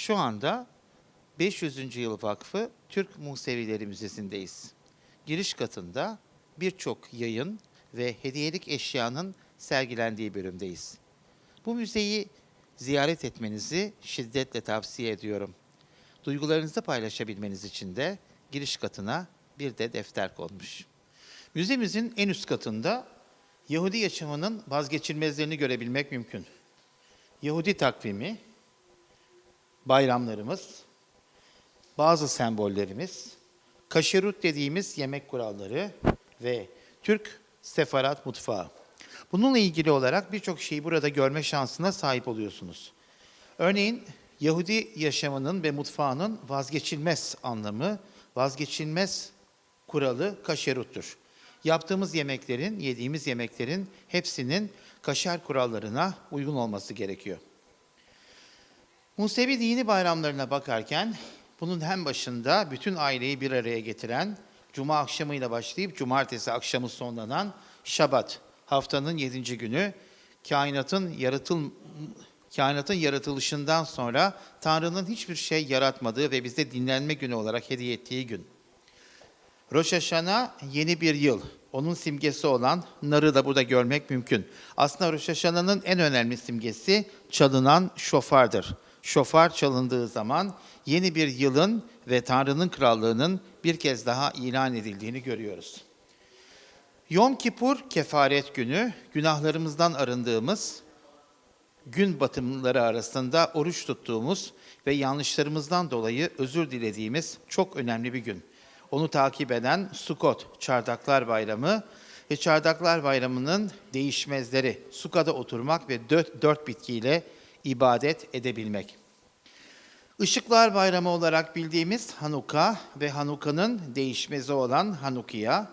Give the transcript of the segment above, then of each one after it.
Şu anda 500. Yıl Vakfı Türk Musevileri Müzesi'ndeyiz. Giriş katında birçok yayın ve hediyelik eşyanın sergilendiği bölümdeyiz. Bu müzeyi ziyaret etmenizi şiddetle tavsiye ediyorum. Duygularınızı paylaşabilmeniz için de giriş katına bir de defter konmuş. Müzemizin en üst katında Yahudi yaşamının vazgeçilmezlerini görebilmek mümkün. Yahudi takvimi, bayramlarımız, bazı sembollerimiz, kaşerut dediğimiz yemek kuralları ve Türk sefarat mutfağı. Bununla ilgili olarak birçok şeyi burada görme şansına sahip oluyorsunuz. Örneğin Yahudi yaşamının ve mutfağının vazgeçilmez anlamı, vazgeçilmez kuralı kaşeruttur. Yaptığımız yemeklerin, yediğimiz yemeklerin hepsinin kaşer kurallarına uygun olması gerekiyor. Musevi dini bayramlarına bakarken bunun hem başında bütün aileyi bir araya getiren Cuma akşamıyla başlayıp Cumartesi akşamı sonlanan Şabat, haftanın yedinci günü kainatın yaratıl kainatın yaratılışından sonra Tanrı'nın hiçbir şey yaratmadığı ve bize dinlenme günü olarak hediye ettiği gün. Rosh Hashanah yeni bir yıl. Onun simgesi olan narı da burada görmek mümkün. Aslında Rosh Hashanah'nın en önemli simgesi çalınan şofardır. Şofar çalındığı zaman yeni bir yılın ve Tanrı'nın krallığının bir kez daha ilan edildiğini görüyoruz. Yom Kipur kefaret günü, günahlarımızdan arındığımız, gün batımları arasında oruç tuttuğumuz ve yanlışlarımızdan dolayı özür dilediğimiz çok önemli bir gün. Onu takip eden Sukot, Çardaklar Bayramı ve Çardaklar Bayramı'nın değişmezleri, Suka'da oturmak ve dört, dört bitkiyle ibadet edebilmek. Işıklar Bayramı olarak bildiğimiz Hanuka ve Hanuka'nın değişmezi olan Hanukiya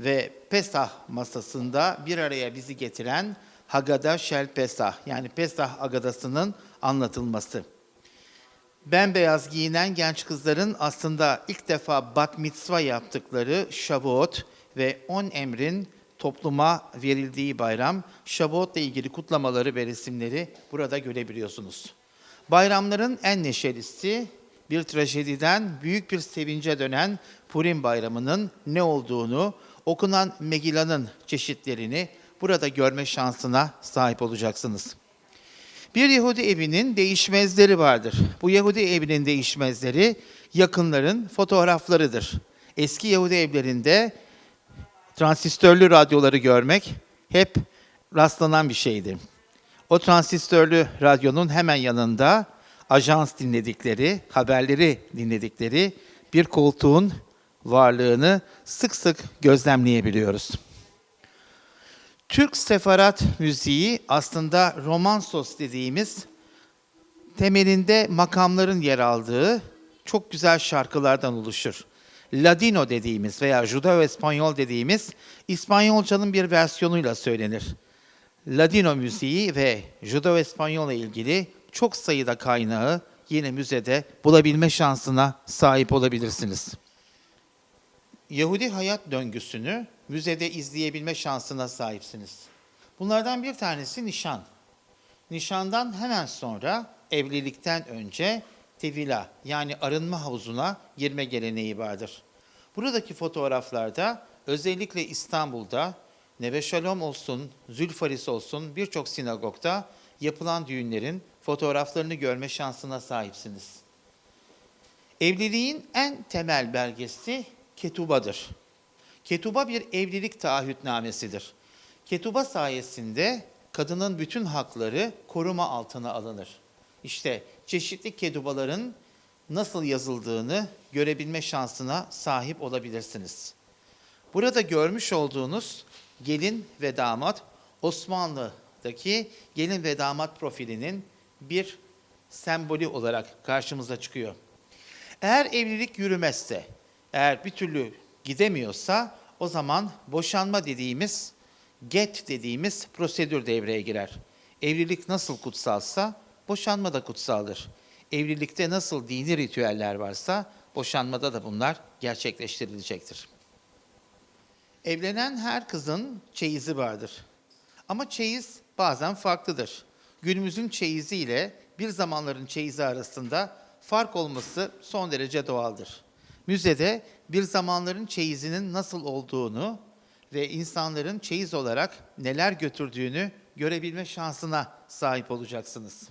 ve Pesah masasında bir araya bizi getiren Haggadah Shel Pesah yani Pesah Agadası'nın anlatılması. Bembeyaz giyinen genç kızların aslında ilk defa bat mitzva yaptıkları Shavuot ve on emrin topluma verildiği bayram, Shavuot'la ilgili kutlamaları ve resimleri burada görebiliyorsunuz. Bayramların en neşelisi bir trajediden büyük bir sevince dönen Purim Bayramı'nın ne olduğunu, okunan Megilla'nın çeşitlerini burada görme şansına sahip olacaksınız. Bir Yahudi evinin değişmezleri vardır. Bu Yahudi evinin değişmezleri yakınların fotoğraflarıdır. Eski Yahudi evlerinde transistörlü radyoları görmek hep rastlanan bir şeydi. O transistörlü radyonun hemen yanında ajans dinledikleri, haberleri dinledikleri bir koltuğun varlığını sık sık gözlemleyebiliyoruz. Türk sefarat müziği aslında romansos dediğimiz temelinde makamların yer aldığı çok güzel şarkılardan oluşur. Ladino dediğimiz veya Judeo-Espanyol dediğimiz İspanyolcanın bir versiyonuyla söylenir. Ladino müziği ve Judeo-Espanyol ile ilgili çok sayıda kaynağı yine müzede bulabilme şansına sahip olabilirsiniz. Yahudi hayat döngüsünü müzede izleyebilme şansına sahipsiniz. Bunlardan bir tanesi nişan. Nişandan hemen sonra evlilikten önce tevila yani arınma havuzuna girme geleneği vardır. Buradaki fotoğraflarda özellikle İstanbul'da Neve Shalom olsun, Zülfaris olsun birçok sinagogda yapılan düğünlerin fotoğraflarını görme şansına sahipsiniz. Evliliğin en temel belgesi ketubadır. Ketuba bir evlilik taahhütnamesidir. Ketuba sayesinde kadının bütün hakları koruma altına alınır. İşte çeşitli ketubaların nasıl yazıldığını görebilme şansına sahip olabilirsiniz. Burada görmüş olduğunuz gelin ve damat Osmanlı'daki gelin ve damat profilinin bir sembolü olarak karşımıza çıkıyor. Eğer evlilik yürümezse, eğer bir türlü gidemiyorsa o zaman boşanma dediğimiz, get dediğimiz prosedür devreye girer. Evlilik nasıl kutsalsa boşanma da kutsaldır. Evlilikte nasıl dini ritüeller varsa boşanmada da bunlar gerçekleştirilecektir. Evlenen her kızın çeyizi vardır. Ama çeyiz bazen farklıdır. Günümüzün çeyizi ile bir zamanların çeyizi arasında fark olması son derece doğaldır. Müzede bir zamanların çeyizinin nasıl olduğunu ve insanların çeyiz olarak neler götürdüğünü görebilme şansına sahip olacaksınız.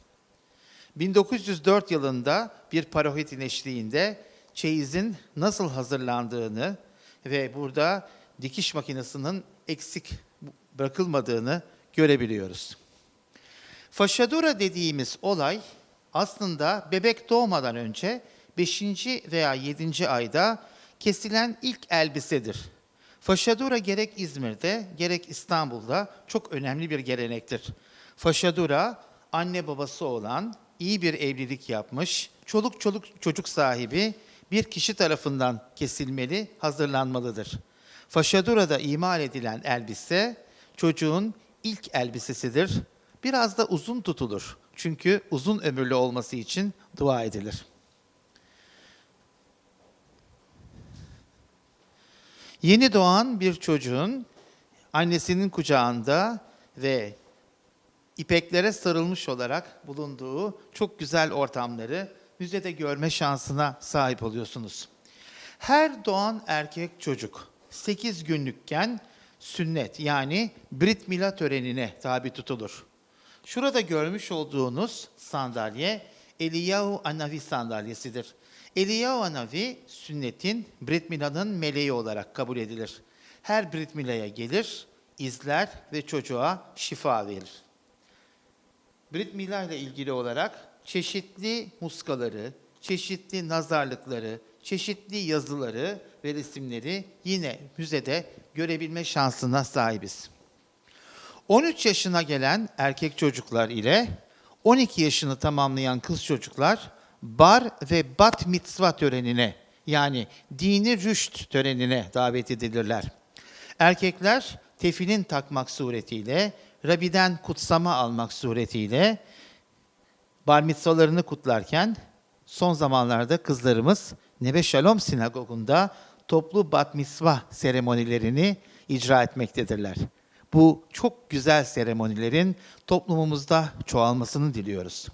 1904 yılında bir parohitin eşliğinde çeyizin nasıl hazırlandığını ve burada dikiş makinesinin eksik bırakılmadığını görebiliyoruz. Faşadura dediğimiz olay aslında bebek doğmadan önce 5. veya 7. ayda kesilen ilk elbisedir. Faşadura gerek İzmir'de gerek İstanbul'da çok önemli bir gelenektir. Faşadura anne babası olan, iyi bir evlilik yapmış, çoluk çoluk çocuk sahibi bir kişi tarafından kesilmeli, hazırlanmalıdır. Faşadura'da imal edilen elbise çocuğun ilk elbisesidir. Biraz da uzun tutulur. Çünkü uzun ömürlü olması için dua edilir. Yeni doğan bir çocuğun annesinin kucağında ve ipeklere sarılmış olarak bulunduğu çok güzel ortamları müzede görme şansına sahip oluyorsunuz. Her doğan erkek çocuk 8 günlükken sünnet yani Brit Mila törenine tabi tutulur. Şurada görmüş olduğunuz sandalye Eliyahu Anavi sandalyesidir. Eliyahu Anavi sünnetin Brit Mila'nın meleği olarak kabul edilir. Her Brit Mila'ya gelir, izler ve çocuğa şifa verir. Brit Mila ile ilgili olarak çeşitli muskaları, çeşitli nazarlıkları, çeşitli yazıları ve resimleri yine müzede görebilme şansına sahibiz. 13 yaşına gelen erkek çocuklar ile 12 yaşını tamamlayan kız çocuklar bar ve bat mitzva törenine yani dini rüşt törenine davet edilirler. Erkekler tefilin takmak suretiyle, Rabiden kutsama almak suretiyle bar mitzvalarını kutlarken son zamanlarda kızlarımız Neve Shalom sinagogunda toplu bat mitzva seremonilerini icra etmektedirler. Bu çok güzel seremonilerin toplumumuzda çoğalmasını diliyoruz.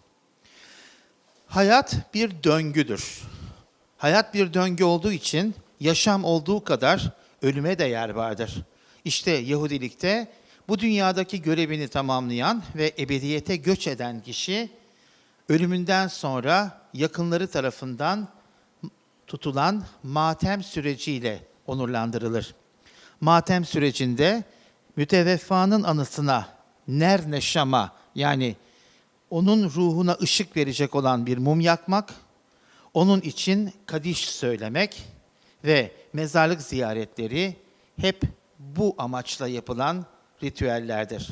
Hayat bir döngüdür. Hayat bir döngü olduğu için yaşam olduğu kadar ölüme de yer vardır. İşte Yahudilikte bu dünyadaki görevini tamamlayan ve ebediyete göç eden kişi ölümünden sonra yakınları tarafından tutulan matem süreciyle onurlandırılır. Matem sürecinde müteveffanın anısına ner neşama yani onun ruhuna ışık verecek olan bir mum yakmak, onun için kadiş söylemek ve mezarlık ziyaretleri hep bu amaçla yapılan ritüellerdir.